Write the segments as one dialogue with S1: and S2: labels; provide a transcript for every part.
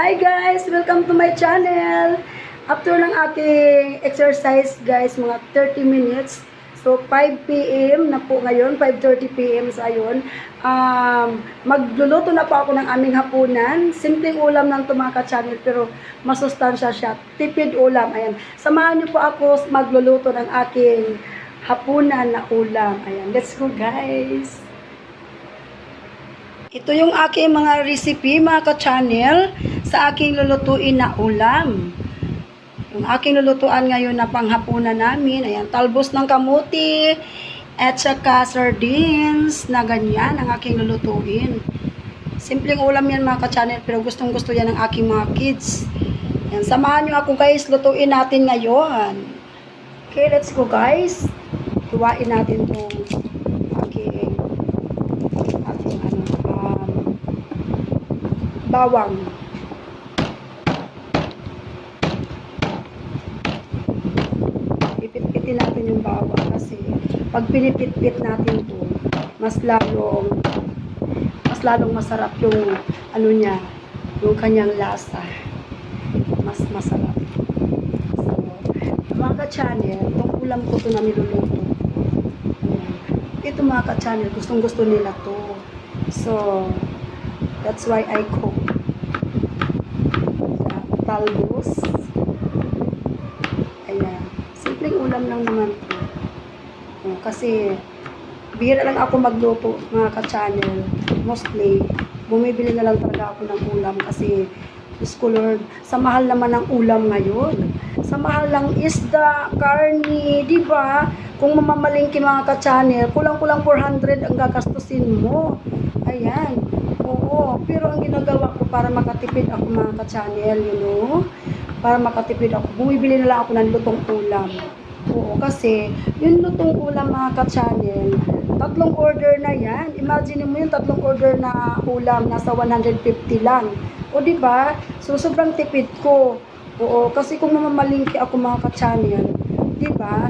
S1: Hi guys! Welcome to my channel! After ng aking exercise guys, mga 30 minutes. So 5 p.m. na po ngayon, 5.30 p.m. sa ayon. Um, magluluto na po ako ng aming hapunan. Simpleng ulam ng Tumaka Channel pero masustansya siya. Tipid ulam. Ayan. Samahan niyo po ako magluluto ng aking hapunan na ulam. Ayan. Let's go guys! Ito yung aking mga recipe, mga ka-channel, sa aking lulutuin na ulam. Yung aking lulutuan ngayon na panghapunan namin, ayan, talbos ng kamuti, at saka sardines na ganyan ang aking lulutuin. Simpleng ulam yan mga ka-channel, pero gustong gusto yan ng aking mga kids. Yan, samahan nyo ako guys, lutuin natin ngayon. Okay, let's go guys. Tuwain natin itong aking ating ano, um, bawang. Pipit-pitin natin yung bawang kasi pag pinipit-pit natin to, mas lalong mas lalong masarap yung ano niya, yung kanyang lasa. Mas masarap. So, mga ka-channel, itong ulam ko to na niluluto. Ito mga ka-channel, gustong gusto nila to. So, that's why I cook. Talbos. Ayan. Simpleng ulam lang naman to. Oh, kasi, bihira lang ako magluto, mga ka-channel. Mostly, bumibili na lang talaga ako ng ulam kasi, Diyos ko Lord, sa mahal naman ng ulam ngayon. Sa mahal ng isda, karni, di ba? Kung mamamalingki mga ka-channel, kulang-kulang 400 ang gagastusin mo. Ayan. Oo. Pero ang ginagawa ko para makatipid ako mga ka-channel, you know? Para makatipid ako, bumibili na lang ako ng lutong ulam. Oo, kasi yung lutong ulam mga ka-channel, tatlong order na yan. Imagine mo yung tatlong order na ulam, nasa 150 lang. O ba? So sobrang tipid ko. Oo, kasi kung mamamalingki ako mga ka-channel, ba?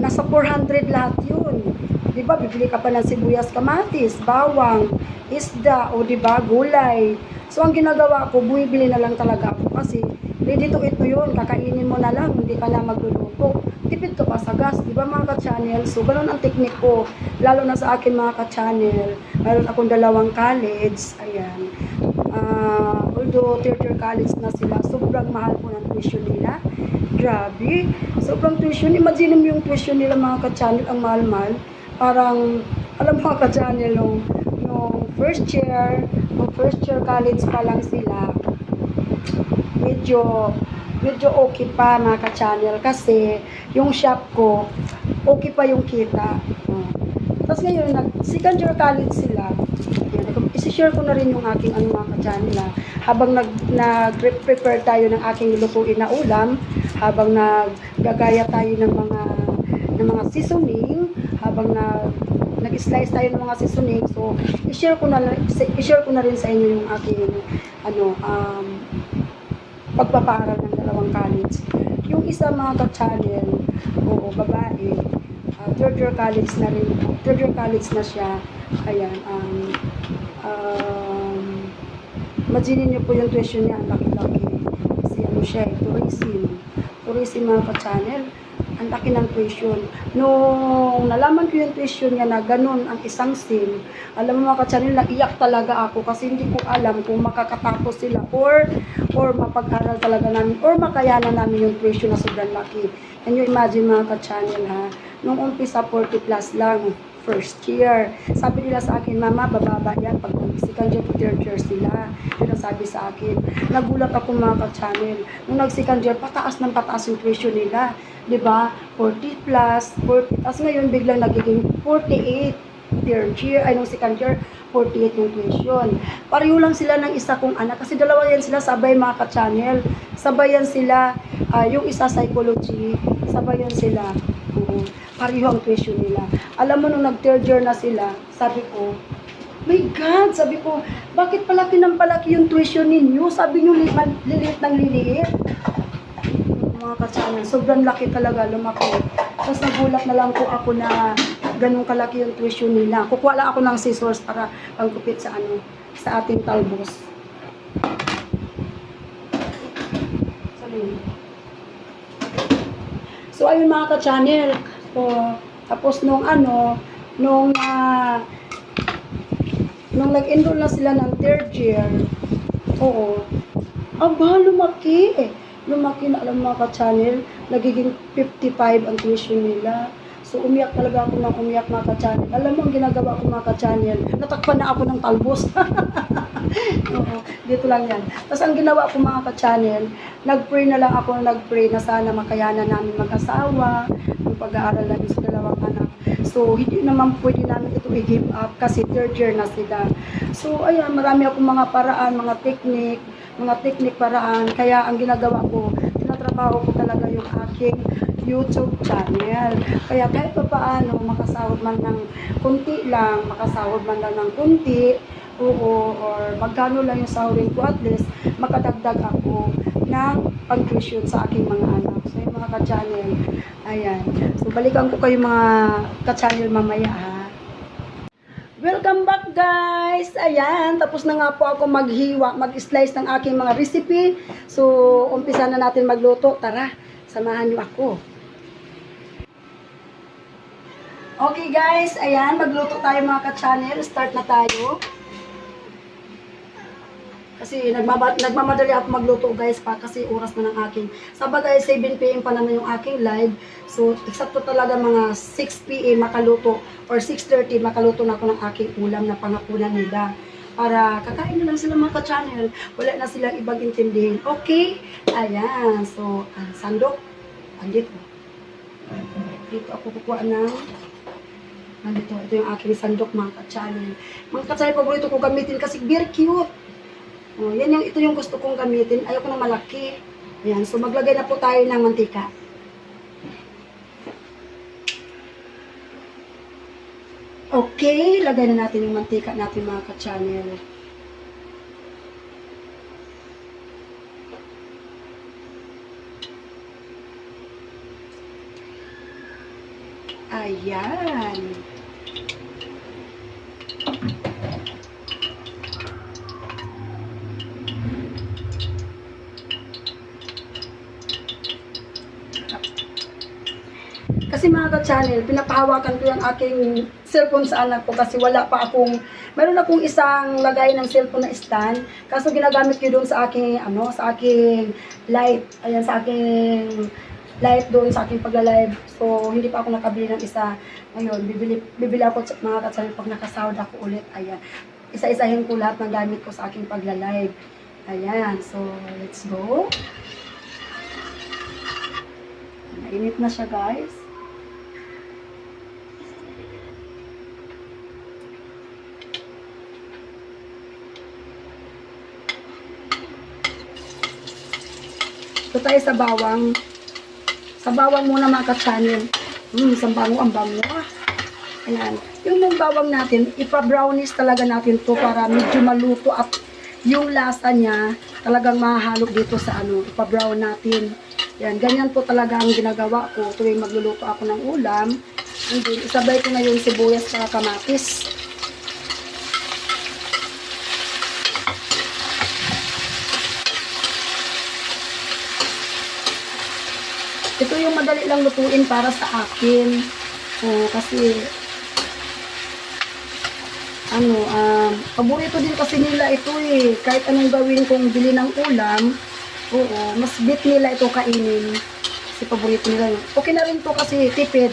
S1: Nasa 400 lahat yun. Ba? Bibili ka pa ng sibuyas, kamatis, bawang, isda, o ba? Gulay. So ang ginagawa ko, bumibili na lang talaga ako kasi eat mo yun, kakainin mo na lang, hindi ka na magluluto. Tipid ka pa sa gas, di ba mga ka-channel? So ganun ang technique ko, lalo na sa akin mga ka-channel. Meron akong dalawang college, ayan. Ah, although year college na sila, sobrang mahal po ng tuition nila. Grabe, sobrang tuition. Imagine mo yung tuition nila mga ka-channel, ang mahal-mahal. Parang, alam mo mga ka-channel, nung, nung first year, nung first year college pa lang sila, medyo medyo okay pa mga ka-channel kasi yung shop ko okay pa yung kita. Oh. Tapos ngayon, nag second year college sila. Isi-share ko na rin yung aking ano mga ka-channel ah. Habang nag nag-prepare tayo ng aking lutuin na ulam, habang naggagaya tayo ng mga ng mga seasoning, habang nag nag-slice tayo ng mga seasoning. So, i-share ko na i-share ko na rin sa inyo yung aking ano um pagpapaaral ng dalawang college. Yung isa mga ka-channel, oo, babae, uh, third year college na rin, third year college na siya. Ayan, um, um, imagine niyo po yung tuition niya, ang laki-laki. Kasi ano siya, eh, tourism. Tourism mga ka-channel, ang laki ng tuition. Nung nalaman ko yung tuition niya na ganun ang isang sim, alam mo mga ka-channel, naiyak talaga ako kasi hindi ko alam kung makakatapos sila or or mapag-aral talaga namin or makayanan namin yung tuition na sobrang laki. Can you imagine mga ka-channel ha? Nung umpisa 40 plus lang, first year. Sabi nila sa akin, Mama, bababa yan pag second year to third year sila. Pero sabi sa akin, nagulat ako mga ka-channel. Nung nag-second year, pataas ng pataas yung tuition nila. ba 40 plus, 40. Tapos ngayon biglang nagiging 48 third year, ay nung second year, 48 yung tuition. Pareho lang sila ng isa kong anak. Kasi dalawa yan sila sabay mga ka-channel. Sabay yan sila, ah, yung isa psychology, sabay yan sila. Oo pareho ang tuition nila. Alam mo, nung nag-third year na sila, sabi ko, my God, sabi ko, bakit palaki ng palaki yung tuition ninyo? Sabi nyo, liliit ng liliit. Mga kasama, sobrang laki talaga, lumaki. Tapos nagulat na lang ko ako na ganun kalaki yung tuition nila. Kukuha lang ako ng scissors para pangkupit sa ano, sa ating talbos. So, ayun mga ka-channel, So, tapos nung ano, nung ah, nung nag-enroll na sila ng third year, oo, aba, lumaki. Lumaki na alam mga ka-channel, nagiging 55 ang tuition nila. So, umiyak talaga ako ng umiyak mga ka-channel. Alam mo, ang ginagawa ko mga ka-channel, natakpan na ako ng talbos. Oo, dito lang yan. Tapos ang ginawa ko mga ka-channel, nag-pray na lang ako, nag-pray na sana makayanan namin mag-asawa, ang pag-aaral namin sa dalawang anak. So, hindi naman pwede namin ito i-give up kasi third year na sila. So, ayan, marami akong mga paraan, mga technique, mga technique paraan. Kaya ang ginagawa ko, tinatrabaho ko talaga yung aking YouTube channel. Kaya kahit pa paano, makasahod man ng kunti lang, makasahod man lang ng kunti, oo, or magkano lang yung sahurin ko, at least makadagdag ako ng pag-tuition sa aking mga anak. So, yung mga ka-channel, ayan. So, balikan ko kayo mga ka-channel mamaya, ha. Welcome back guys! Ayan, tapos na nga po ako maghiwa, mag-slice ng aking mga recipe. So, umpisa na natin magluto. Tara, samahan niyo ako. Okay guys, ayan, magluto tayo mga ka-channel. Start na tayo. Kasi nagmama, nagmamadali ako magluto guys pa kasi oras na ng aking. Sabagay 7pm pa naman yung aking live. So eksakto talaga mga 6pm makaluto or 6.30 makaluto na ako ng aking ulam na pangapunan nila. Para kakain na lang sila mga ka-channel. Wala na silang ibang intindihin. Okay? Ayan. So, ang sandok. Andito. Dito ako kukuha ng Nandito, ito yung aking sandok mga ka-channel. Mga ka-channel, paborito ko gamitin kasi very cute. Oh, yan yung, ito yung gusto kong gamitin. Ayoko ng malaki. Ayan, so maglagay na po tayo ng mantika. Okay, lagay na natin yung mantika natin mga ka-channel. Ayan. Kasi mga ka-channel, pinapahawakan ko yung aking cellphone sa anak ko kasi wala pa akong, meron akong isang lagay ng cellphone na stand. Kaso ginagamit ko doon sa aking, ano, sa aking light. Ayan, sa aking light doon sa aking pagla-live. So, hindi pa ako nakabili ng isa. Ngayon, bibili, bibili ako mga ka-channel pag nakasahod ako ulit. Ayan. Isa-isahin ko lahat ng gamit ko sa aking pagla-live. Ayan. So, let's go. Mainit na siya, guys. Ito tayo sa bawang. Sa bawang muna mga ka-channel. Hmm, isang bango ang bango ah. Ayan. Yung mong bawang natin, ipa-brownies talaga natin to para medyo maluto at yung lasa niya talagang mahalog dito sa ano, ipa-brown natin. Yan, ganyan po talaga ang ginagawa ko tuwing magluluto ako ng ulam. And then, isabay ko na yung sibuyas sa kamatis. Ito yung madali lang lutuin para sa akin. Oh, kasi ano, um, paborito din kasi nila ito eh. Kahit anong gawin kong bili ng ulam, oo, mas bit nila ito kainin. Kasi paborito nila yun. Okay na rin to kasi tipid.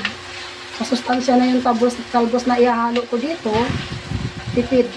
S1: Masustansya na yung tabos, talbos na ihahalo ko dito. Tipid.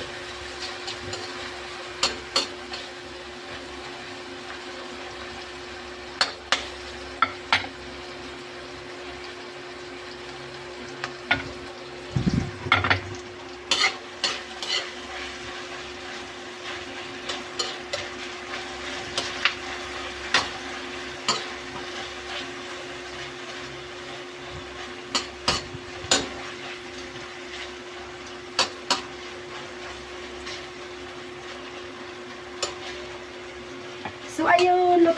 S1: So,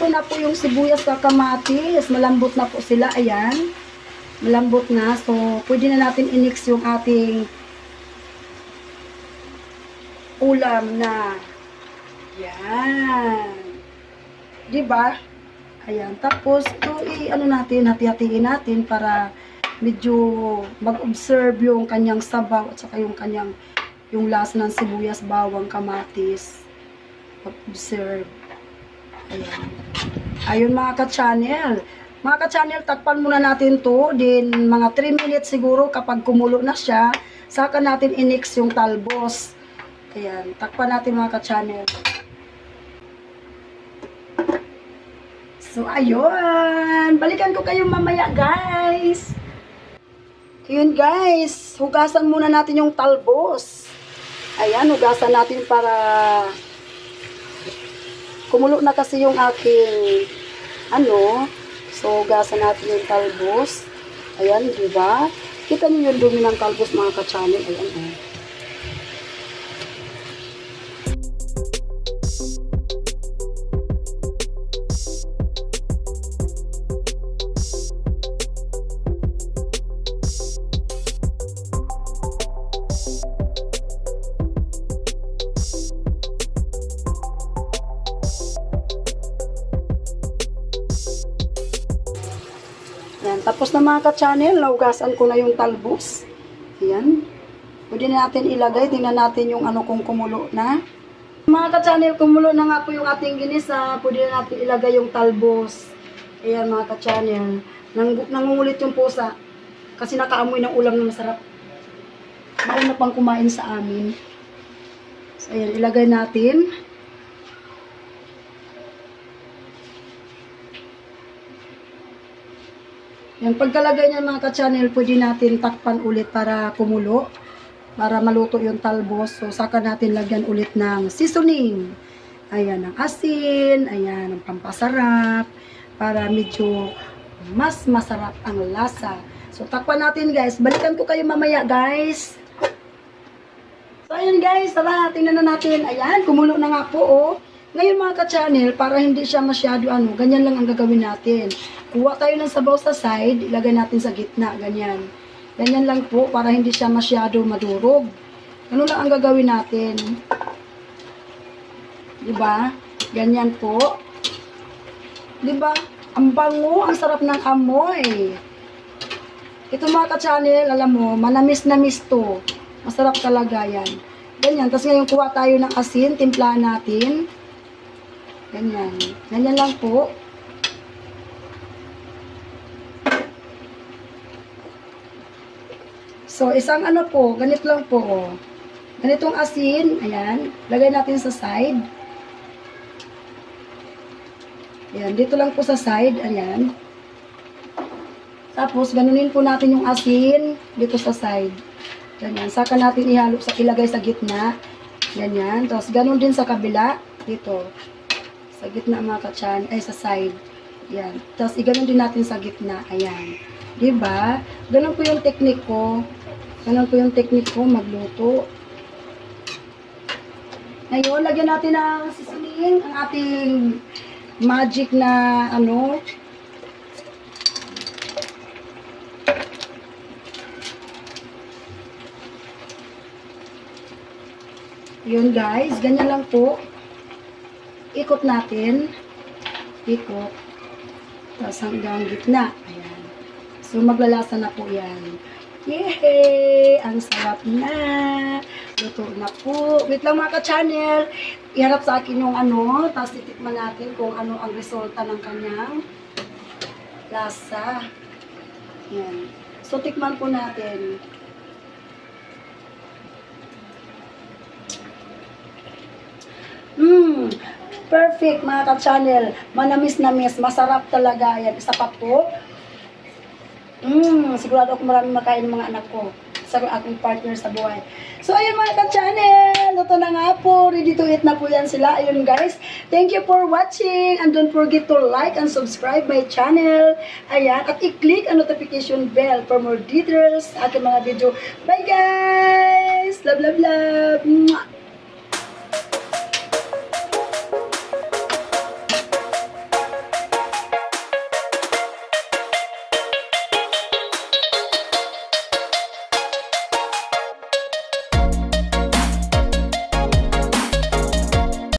S1: luto na po yung sibuyas sa kamatis. Malambot na po sila, ayan. Malambot na. So, pwede na natin inix yung ating ulam na yan. Diba? Ayan. Tapos, ito, i, ano natin, hati-hatiin natin para medyo mag-observe yung kanyang sabaw at saka yung kanyang yung lasa ng sibuyas, bawang, kamatis. Mag-observe. Ayun mga ka-channel. Mga ka-channel, takpan muna natin to. Din mga 3 minutes siguro kapag kumulo na siya, saka natin inix yung talbos. Ayan, takpan natin mga ka-channel. So, ayun. Balikan ko kayo mamaya, guys. Ayun, guys. Hugasan muna natin yung talbos. Ayan, hugasan natin para kumulo na kasi yung aking ano. So, hugasan natin yung talbos. Ayan, di ba? Kita niyo yung dumi ng talbos, mga ka-channel. Ayan, oh. Tapos na mga ka-channel, naugasan ko na yung talbos. Ayan. Pwede na natin ilagay. Tingnan natin yung ano kung kumulo na. Mga ka-channel, kumulo na nga po yung ating ginisa. Pwede na natin ilagay yung talbos. Ayan mga ka-channel. Nang, nangungulit yung pusa. Kasi nakaamoy ng ulam na masarap. Mauna pang kumain sa amin. So, ayan, ilagay natin. Yung pagkalagay niyan mga ka-channel, pwede natin takpan ulit para kumulo. Para maluto yung talbos. So, saka natin lagyan ulit ng seasoning. Ayan, ng asin. Ayan, ng pampasarap. Para medyo mas masarap ang lasa. So, takpan natin guys. Balikan ko kayo mamaya guys. So, ayan guys. Tara, tingnan na natin. Ayan, kumulo na nga po oh. Ngayon mga ka-channel, para hindi siya masyado ano, ganyan lang ang gagawin natin. Kuha tayo ng sabaw sa side, ilagay natin sa gitna, ganyan. Ganyan lang po, para hindi siya masyado madurog. Ganun lang ang gagawin natin. Diba? Ganyan po. Diba? Ang bango, ang sarap ng amoy. Ito mga ka-channel, alam mo, manamis-namis to. Masarap talaga yan. Ganyan. Tapos ngayon kuha tayo ng asin, timplahan natin. Ganyan. Ganyan lang po. So, isang ano po, ganito lang po. Ganitong asin, ayan, lagay natin sa side. Ayan, dito lang po sa side, ayan. Tapos, ganunin po natin yung asin dito sa side. Ganyan. Saka natin ihalo sa ilagay sa gitna. Ganyan. Tapos, ganun din sa kabila. Dito. Sa gitna mga kachan. Ay, sa side. Yan. Tapos, iganon din natin sa gitna. Ayan. Diba? Ganun po yung technique ko. Ganun po yung technique ko magluto. Ngayon, lagyan natin ng seasoning ang ating magic na ano, Yun guys, ganyan lang po. Ikot natin. Ikot. Tapos hanggang gitna. Ayan. So maglalasa na po yan. Yay! Ang sarap na. Luto na po. Wait lang mga ka-channel. Iharap sa akin yung ano. Tapos titikman natin kung ano ang resulta ng kanyang lasa. Yan. So tikman po natin. Mmm, perfect mga ka-channel. Manamis-namis, masarap talaga yan. Isa pa po. Mmm, sigurado ako maraming makain mga anak ko sa aking partner sa buhay. So, ayun mga ka-channel. Luto na nga po. Ready to eat na po yan sila. Ayun guys. Thank you for watching. And don't forget to like and subscribe my channel. Ayan. At i-click ang notification bell for more details sa ating mga video. Bye guys! Love, love, love!